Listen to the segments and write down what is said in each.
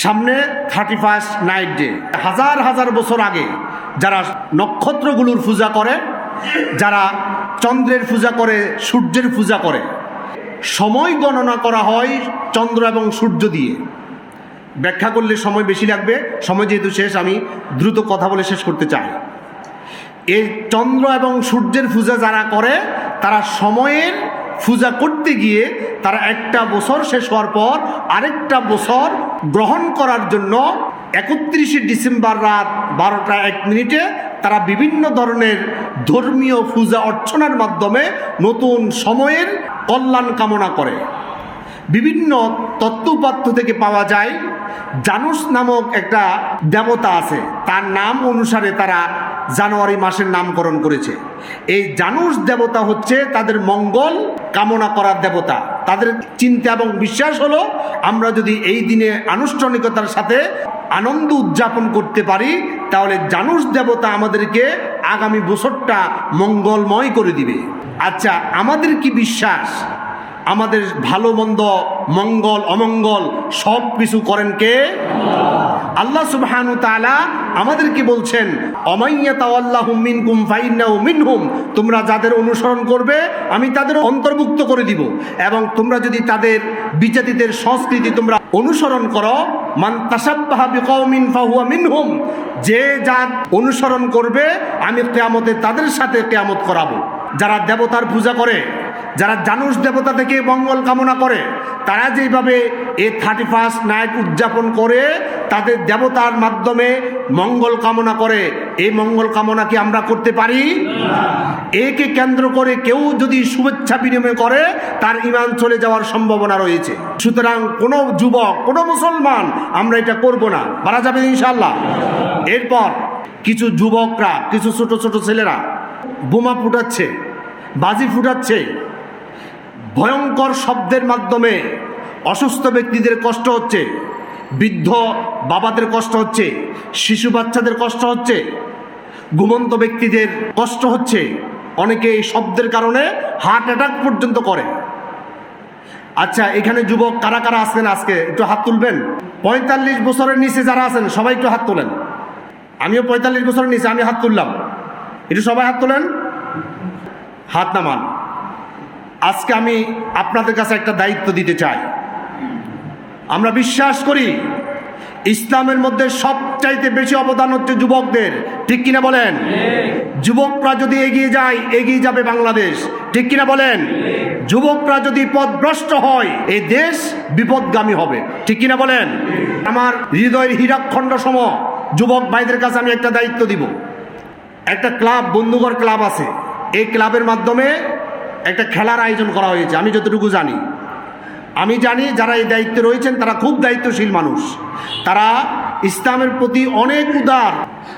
সামনে thirty first night day হাজার হাজার বছর আগে যারা নক্ষত্রগুলোর পূজা করে, যারা চন্দ্রের পূজা করে, সূর্যের পূজা করে, সময় গণনা করা হয় চন্দ্র এবং সূর্য দিয়ে। ব্যাখ্যা করলে সময় বেশি লাগবে, সময় যেহেতু শেষ, আমি দ্রুত কথা বলে শেষ করতে চাই। এই চন্দ্র এবং সূর্যের পূজা যারা করে, তারা সময়ের পূজা করতে গিয়ে তারা একটা বছর শেষ হওয়ার পর আরেকটা বছর গ্রহণ করার জন্য একত্রিশে ডিসেম্বর রাত বারোটা এক মিনিটে তারা বিভিন্ন ধরনের ধর্মীয় পূজা অর্চনার মাধ্যমে নতুন সময়ের কল্যাণ কামনা করে। বিভিন্ন তত্ত্বপাত্য থেকে পাওয়া যায়, জানুস নামক একটা দেবতা আছে, তার নাম অনুসারে তারা জানুয়ারি মাসের নামকরণ করেছে। এই জানুস দেবতা হচ্ছে তাদের মঙ্গল কামনা করার দেবতা। তাদের চিন্তা এবং বিশ্বাস হলো, আমরা যদি এই দিনে আনুষ্ঠানিকতার সাথে আনন্দ উদযাপন করতে পারি, তাহলে জানুষ দেবতা আমাদেরকে আগামী বছরটা মঙ্গলময় করে দিবে। আচ্ছা আমাদের কি বিশ্বাস? আমাদের ভালো মন্দ, মঙ্গল, অমঙ্গল, সব কিছু করেন কে? আল্লাহ সুবহানু তাআলা আমাদেরকে বলছেন মিনকুম ফাইন্নাহু মিনহুম। তোমরা যাদের অনুসরণ করবে, আমি তাদের অন্তর্ভুক্ত করে দিব। এবং তোমরা যদি তাদের বিজাতিদের সংস্কৃতি তোমরা অনুসরণ করো, মান বিকওমিন ফাহুয়া মিনহুম। যে যা অনুসরণ করবে, আমি কিয়ামতে তাদের সাথে কিয়ামত করাবো। যারা দেবতার পূজা করে, যারা জানুষ দেবতা থেকে মঙ্গল কামনা করে তারা যেভাবে এ থার্টি ফার্স্ট নাইট উদযাপন করে, তাদের দেবতার মাধ্যমে মঙ্গল কামনা করে, এই মঙ্গল কামনা কি আমরা করতে পারি? একে কেন্দ্র করে কেউ যদি শুভেচ্ছা বিনিময় করে, তার ইমান চলে যাওয়ার সম্ভাবনা রয়েছে। সুতরাং কোনো যুবক, কোনো মুসলমান আমরা এটা করব না। মারা যাবে ইনশাল্লাহ এরপর কিছু যুবকরা, কিছু ছোট ছোট ছেলেরা বোমা ফুটাচ্ছে, বাজি ফুটাচ্ছে ভয়ঙ্কর শব্দের মাধ্যমে অসুস্থ ব্যক্তিদের কষ্ট হচ্ছে, বৃদ্ধ বাবাদের কষ্ট হচ্ছে, শিশু বাচ্চাদের কষ্ট হচ্ছে, ঘুমন্ত ব্যক্তিদের কষ্ট হচ্ছে, অনেকে এই শব্দের কারণে হার্ট অ্যাটাক পর্যন্ত করে। আচ্ছা এখানে যুবক কারা কারা আছেন আজকে? একটু হাত তুলবেন। পঁয়তাল্লিশ বছরের নিচে যারা আছেন, সবাই একটু হাত তোলেন। আমিও পঁয়তাল্লিশ বছরের নিচে, আমি হাত তুললাম। একটু সবাই হাত তোলেন। হাত নামান। আজকে আমি আপনাদের কাছে একটা দায়িত্ব দিতে চাই। আমরা বিশ্বাস করি, ইসলামের মধ্যে সবচাইতে বেশি অবদান হচ্ছে যুবকদের। ঠিক কিনা বলেন? যুবকরা যদি এগিয়ে যায়, এগিয়ে যাবে বাংলাদেশ। ঠিক কিনা বলেন? যুবকরা যদি পথভ্রষ্ট হয় এই দেশ বিপদগামী হবে। ঠিক কিনা বলেন? আমার হৃদয়ের হীরাখণ্ড সম যুবক ভাইদের কাছে আমি একটা দায়িত্ব দিব। একটা ক্লাব বন্ধুঘর ক্লাব আছে। এই ক্লাবের মাধ্যমে একটা খেলার আয়োজন করা হয়েছে, আমি যতটুকু জানি। আমি জানি যারা এই দায়িত্বে রয়েছেন, তারা খুব দায়িত্বশীল মানুষ। তারা ইসলামের প্রতি অনেক উদার।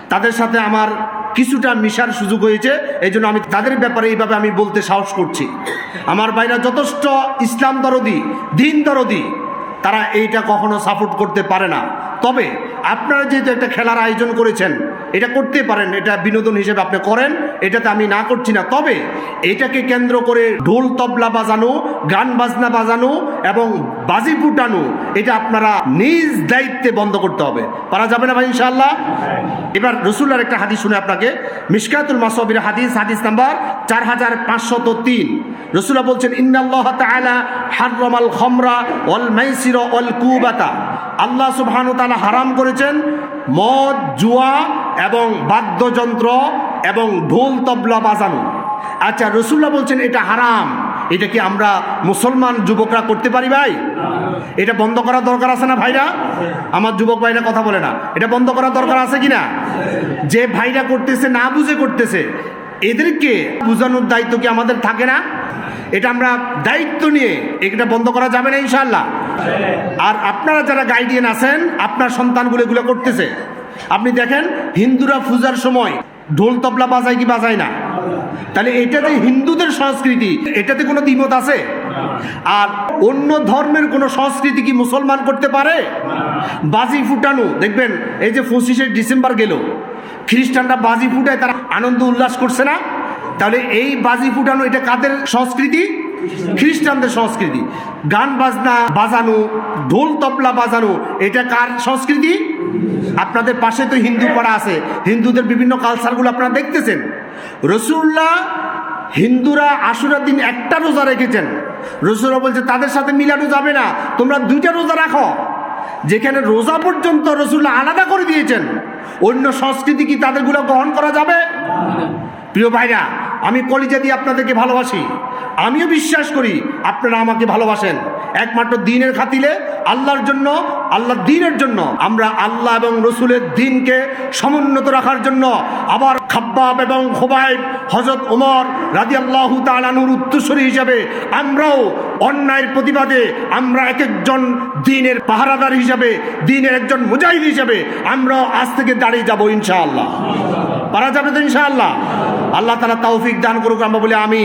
তাদের সাথে আমার কিছুটা মিশার সুযোগ হয়েছে এই জন্য আমি তাদের ব্যাপারে এইভাবে আমি বলতে সাহস করছি। আমার ভাইরা যথেষ্ট ইসলাম দরদি, দিন দরদি, তারা এইটা কখনো সাপোর্ট করতে পারে না। তবে আপনারা যেহেতু একটা খেলার আয়োজন করেছেন, এটা করতে পারেন, এটা বিনোদন হিসেবে আপনি করেন, এটাতে আমি না করছি না। তবে এটাকে কেন্দ্র করে ঢোল তবলা বাজানো, গান বাজনা বাজানো এবং বাজি ফুটানো, এটা আপনারা নিজ দায়িত্বে বন্ধ করতে হবে। পারা যাবে না ভাই, ইনশাআল্লাহ? এবার রসুল্লার একটা হাদিস শুনে আপনাকে। মিসকাতুল মাসবির হাদিস হাদিস নাম্বার চার হাজার পাঁচশত তিন। রসুল্লাহ বলছেন, ইন্নাল্লাহ তাআলা হাররামাল খমরা ওয়াল মাইসির ওয়াল কুবাতা। আল্লাহ সুবহানাহু ওয়া তাআলা হারাম করেছেন। মদ, জুয়া এবং বাদ্যযন্ত্র এবং ঢোল তবলা বাজানো। আচ্ছা রসুল্লাহ বলছেন, এটা হারাম। এটা কি আমরা মুসলমান যুবকরা করতে পারি ভাই? এটা বন্ধ করার দরকার আছে না ভাইরা? আমার যুবক ভাইরা কথা বলে না। এটা বন্ধ করার দরকার আছে কি না? যে ভাইরা করতেছে, না বুঝে করতেছে, এদেরকে বোঝানোর দায়িত্ব কি আমাদের থাকে না? এটা আমরা দায়িত্ব নিয়ে এটা বন্ধ করা যাবে না ইনশাল্লাহ আর আপনারা যারা গাইডিয়ান আছেন, আপনার সন্তানগুলো এগুলো করতেছে। আপনি দেখেন, হিন্দুরা পূজার সময় ঢোল তবলা বাজায় কি বাজায় না? তাহলে এটা যে হিন্দুদের সংস্কৃতি, এটাতে কোনো দ্বিমত আছে? আর অন্য ধর্মের কোনো সংস্কৃতি কি মুসলমান করতে পারে? বাজি ফুটানো, দেখবেন, এই যে পঁচিশে ডিসেম্বর গেল, খ্রিস্টানরা বাজি ফুটায়, তারা আনন্দ উল্লাস করছে না? তাহলে এই বাজি ফুটানো, এটা কাদের সংস্কৃতি? খ্রিস্টানদের সংস্কৃতি। গান বাজনা বাজানো, ঢোল তবলা বাজানো, এটা কার সংস্কৃতি? আপনাদের পাশে তো হিন্দু পাড়া আছে। হিন্দুদের বিভিন্ন কালচারগুলো আপনারা দেখতেছেন। রসুল্লাহ হিন্দুরা আশুরার দিন একটা রোজা রেখেছেন। রসুল্লাহ বলছে, তাদের সাথে মিলানো যাবে না। তোমরা দুইটা রোজা রাখো। যেখানে রোজা পর্যন্ত রসুল্লাহ আলাদা করে দিয়েছেন। অন্য সংস্কৃতি কি তাদেরগুলো গ্রহণ করা যাবে? প্রিয় ভাইরা, আমি কলিজা দিয়ে আপনাদেরকে ভালোবাসি। আমিও বিশ্বাস করি আপনারা আমাকে ভালোবাসেন। একমাত্র দিনের খাতিলে আল্লাহর জন্য আল্লাহ দিনের জন্য আমরা আল্লাহ এবং রসুলের দিনকে সমুন্নত রাখার জন্য আবার খাব্বাব এবং খোবাইব হজরত ওমর রাজি আল্লাহ তালানুর উত্তরসরী হিসাবে আমরাও অন্যায়ের প্রতিবাদে আমরা এক একজন দিনের পাহারাদার হিসাবে, দিনের একজন মুজাহিদ হিসাবে আমরাও আজ থেকে দাঁড়িয়ে যাব ইনশাআল্লাহ। পারা যাবে তো ইনশাআল্লাহ। আল্লাহ তালা তৌফিক দান করুক আমরা বলে আমিন।